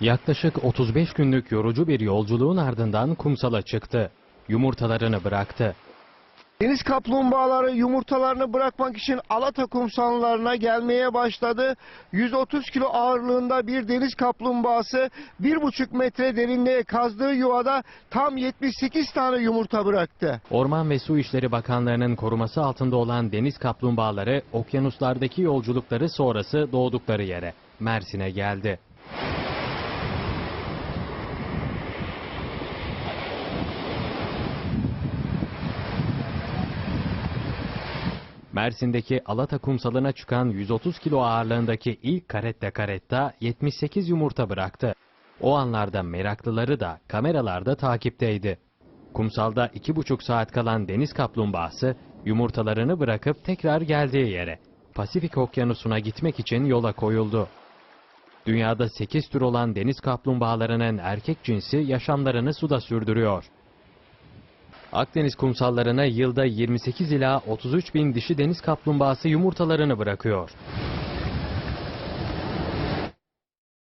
Yaklaşık 35 günlük yorucu bir yolculuğun ardından kumsala çıktı. Yumurtalarını bıraktı. Deniz kaplumbağaları yumurtalarını bırakmak için Alata kumsallarına gelmeye başladı. 130 kilo ağırlığında bir deniz kaplumbağası 1,5 metre derinliğe kazdığı yuvada tam 78 tane yumurta bıraktı. Orman ve Su İşleri Bakanlığı'nın koruması altında olan deniz kaplumbağaları okyanuslardaki yolculukları sonrası doğdukları yere, Mersin'e geldi. Mersin'deki Alata kumsalına çıkan 130 kilo ağırlığındaki ilk karetta karetta 78 yumurta bıraktı. O anlarda meraklıları da kameralarda takipteydi. Kumsalda iki buçuk saat kalan deniz kaplumbağası yumurtalarını bırakıp tekrar geldiği yere, Pasifik Okyanusu'na gitmek için yola koyuldu. Dünyada 8 tür olan deniz kaplumbağalarının erkek cinsi yaşamlarını suda sürdürüyor. Akdeniz kumsallarına yılda 28 ila 33 bin dişi deniz kaplumbağası yumurtalarını bırakıyor.